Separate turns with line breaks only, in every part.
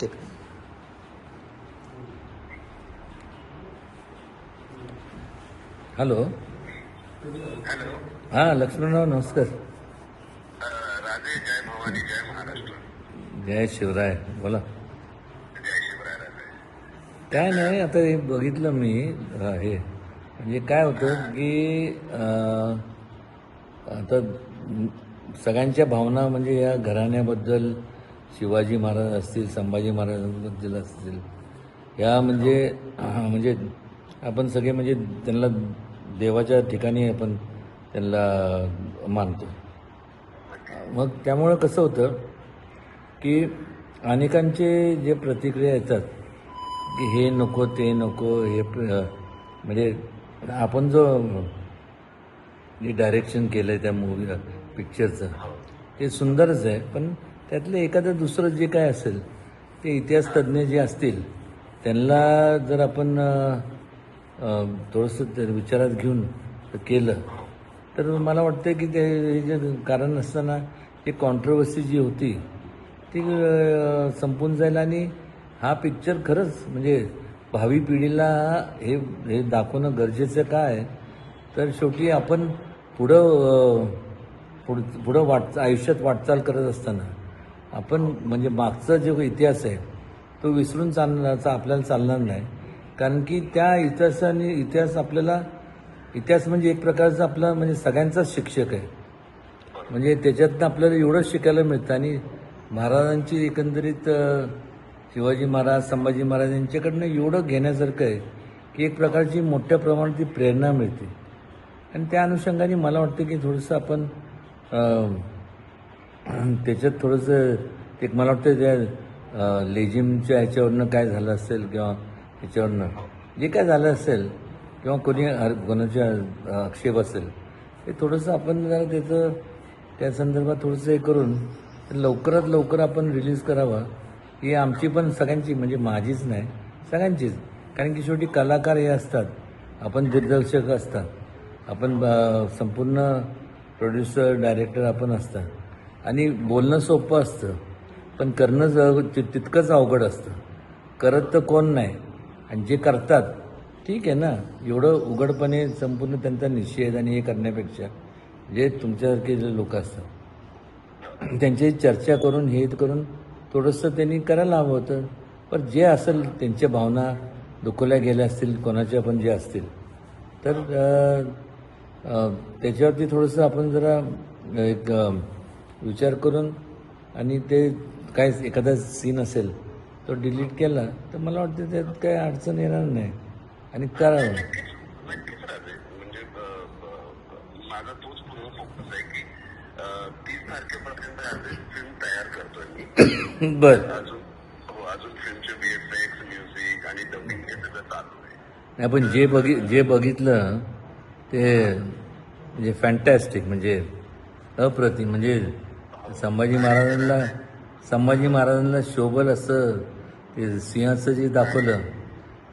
ठीक
हॅलो हां लक्ष्मणराव नमस्कार.
राधे जय भवानी जय महाराष्ट्र.
जय शिवराय बोला. काय नाही आता हे बघितलं मी हे. म्हणजे काय होतं की आता सगळ्यांच्या भावना म्हणजे या घराण्याबद्दल शिवाजी महाराज असतील संभाजी महाराजांबद्दल असतील या म्हणजे म्हणजे आपण सगळे म्हणजे त्यांना देवाच्या ठिकाणी आपण त्यांना मानतो. मग त्यामुळं कसं होतं की अनेकांचे जे प्रतिक्रिया येतात की हे नको ते नको हे म्हणजे आपण जो जे डायरेक्शन केलं आहे त्या मूवी पिक्चरचं ते सुंदरच आहे पण त्यातलं एखादं दुसरं जे काय असेल ते इतिहास तज्ज्ञ जे असतील त्यांना जर आपण थोडंसं विचारात घेऊन केलं तर मला वाटतं की ते हे जे कारण असताना जी कॉन्ट्रोवर्सी जी होती ती संपून जाईल आणि हा पिक्चर खरंच म्हणजे भावी पिढीला हे हे दाखवणं गरजेचं काय? आहे तर शेवटी आपण पुढं पुढं पुढ पुढं वाट आयुष्यात वाटचाल करत असताना आपण म्हणजे मागचा जो इतिहास आहे तो विसरून चालण्याचा आपल्याला चालणार नाही. कारण की त्या इतिहासाने इतिहास आपल्याला इतिहास म्हणजे एक प्रकारचा आपला म्हणजे सगळ्यांचाच शिक्षक आहे. म्हणजे त्याच्यातनं आपल्याला एवढं शिकायला मिळतं आणि महाराजांची एकंदरीत शिवाजी महाराज संभाजी महाराज यांच्याकडनं एवढं घेण्यासारखं आहे की एक प्रकारची मोठ्या प्रमाणात ती प्रेरणा मिळते. आणि त्या अनुषंगाने मला वाटतं की थोडंसं आपण त्याच्यात थोडंसं एक मला वाटतं त्या लेझिमच्या ह्याच्यावरनं काय झालं असेल किंवा ह्याच्यावरनं जे काय झालं असेल किंवा कोणी हर- कोणाच्या आक्षेप असेल ते थोडंसं आपण जरा त्याचं त्या संदर्भात थोडंसं हे करून लवकरात लवकर आपण रिलीज करावा ही आमची पण सगळ्यांची म्हणजे माझीच नाही सगळ्यांचीच. कारण की शेवटी कलाकार हे असतात आपण दिग्दर्शक असतात आपण संपूर्ण प्रोड्युसर डायरेक्टर आपण असतात. आणि बोलणं सोपं असतं पण करणं ज- तितकंच अवघड असतं. करत तर कोण नाही आणि जे करतात ठीक आहे ना? एवढं उघडपणे संपूर्ण त्यांचा निषेध आणि हे करण्यापेक्षा जे तुमच्यासारखे जे लोक असतात त्यांची चर्चा करून हे करून थोडंसं त्यांनी करायला हवं होतं. पण जे असेल त्यांच्या भावना दुखवल्या गेल्या असतील कोणाच्या पण जे असतील तर त्याच्यावरती थोडंसं आपण जरा एक विचार करून आणि ते काय एखादा सीन असेल तो डिलीट केला तर मला वाटतं त्यात काय अडचण येणार नाही. आणि करावं
नक्कीच राधे अ, अ, माझा तोच पूर्ण फोकस आहे की अ, तीस तारखेपर्यंत ऍज फिल्म तयार करतोय मी.
बरं.
अजून हो अजून फिल्मचे बीएफएक्स म्युझिक आणि डबिंग हे सगळं चालू आहे.
नाही पण जे बघि जे बघितलं ते म्हणजे फॅन्टॅस्टिक म्हणजे अप्रतिम म्हणजे संभाजी महाराजांना संभाजी महाराजांना शोभल असं ते सिंहाचं जे दाखवलं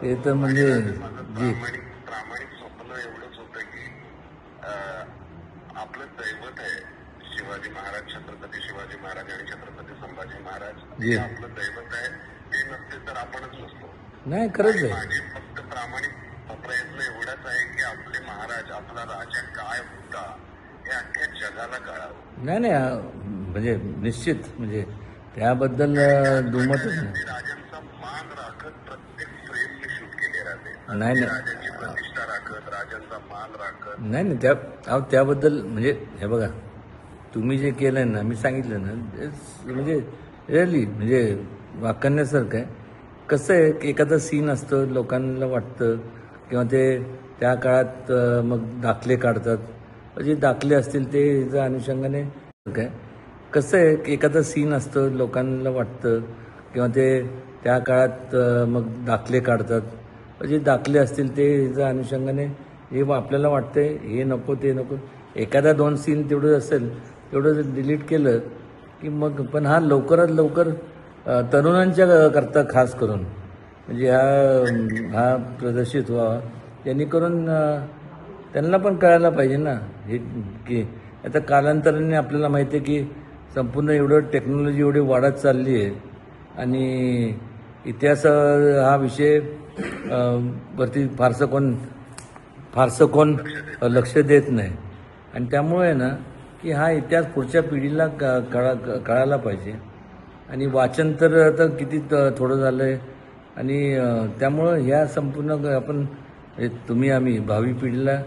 ते तर म्हणजे जी
प्रामाणिक प्रामाणिक स्वप्न एवढंच होतं की आपलं दैवत आहे शिवाजी महाराज छत्रपती शिवाजी महाराज आणि छत्रपती संभाजी महाराज
जी.
आपलं दैवत आहे ते नसते तर आपणच नसतो.
नाही खरंच आहे.
माझे फक्त प्रामाणिक प्रयत्न एवढाच आहे की आपले महाराज आपला राजा काय होता हे अख्ख्या जगाला कळावं.
नाही नाही म्हणजे निश्चित म्हणजे त्याबद्दल अं, दुमतच नाही. नाही नाही. त्या अहो, त्याबद्दल म्हणजे हे बघा तुम्ही जे केलं आहे ना मी सांगितलं ना म्हणजे रिअली म्हणजे वाकण्यासारखं आहे. कसं आहे की एखादा सीन असतं लोकांना वाटतं किंवा ते त्या काळात मग दाखले काढतात. जे दाखले असतील ते अनुषंगाने काय कसं आहे की एखादं सीन असतं लोकांना वाटतं किंवा ते त्या काळात मग दाखले काढतात. जे दाखले असतील ते ह्याच्या अनुषंगाने हे आपल्याला वाटतंय हे नको ते नको. एखादा दोन सीन तेवढं असेल तेवढं डिलीट केलं की मग पण हा लवकरात लवकर तरुणांच्या करता खास करून म्हणजे हा हा प्रदर्शित व्हावा. जेणेकरून त्यांना पण कळायला पाहिजे ना. हे की आता कालांतराने आपल्याला माहिती आहे की संपूर्ण एवढं टेक्नॉलॉजी एवढी वाढत चालली आहे. आणि इतिहास हा विषय वरती फारसं कोण फारसं कोण लक्ष देत नाही. आणि त्यामुळे ना की हा इतिहास पुढच्या पिढीला क- कळा कळायला पाहिजे. आणि वाचन तर आता किती त- थोडं झालं आहे आणि त्यामुळं ह्या संपूर्ण आपण हे तुम्ही आम्ही भावी पिढीला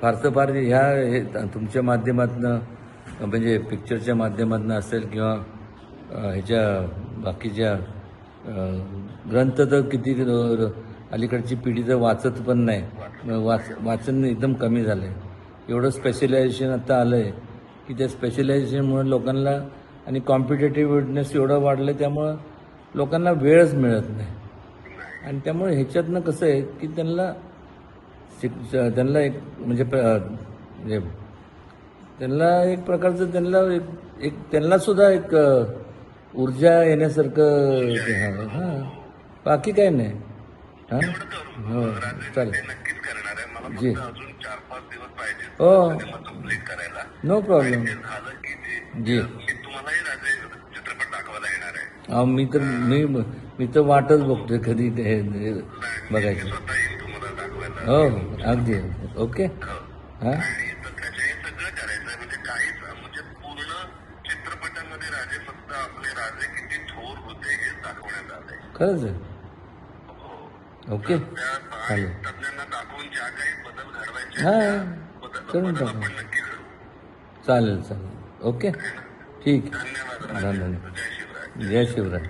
फारसं फार ह्या हे तुमच्या माध्यमातनं म्हणजे पिक्चरच्या माध्यमातून असेल किंवा ह्याच्या बाकीच्या ग्रंथ तर किती अलीकडची पिढी तर वाचत पण नाही. वाच वाचन एकदम कमी झालं आहे एवढं स्पेशलायझेशन आता आलं आहे की त्या स्पेशलायझेशनमुळे लोकांना आणि कॉम्पिटेटिव्हनेस एवढं वाढलं आहे त्यामुळं लोकांना वेळच मिळत नाही. आणि त्यामुळे ह्याच्यातनं कसं आहे की त्यांना शिक त्यांना एक म्हणजे म्हणजे त्यांना एक प्रकारचं त्यांना एक एक त्यांना सुद्धा एक ऊर्जा येण्यासारखं हा हां. बाकी काय नाही. हां? हो चालेल.
ते नक्कीच करणार आहे. मला
जी. हो. नो प्रॉब्लेम जी.
मी तुम्हालाही राजे चित्रपट दाखवायला येणार आहे.
अहो, मी तर मी मी तर वाटच बघतोय कधी ते हे बघायची. हो हो अगदी ओके? हां
आणि तर त्याचे हे सगळं करायचं आहे म्हणजे काहीच म्हणजे पूर्ण चित्रपटामध्ये राजे फक्त आपले राजे किती थोर होते हे दाखवण्यात आलंय.
खरंच आहे? ओके.
त्या
चालेल.
तज्ञांना दाखवून ज्या काही बदल घडवायचे
हां करून टाकू चालेल चालेल. ओके. ठीक
धन्यवाद
धन्यवाद.
जय शिवराय.
जय शिवराय.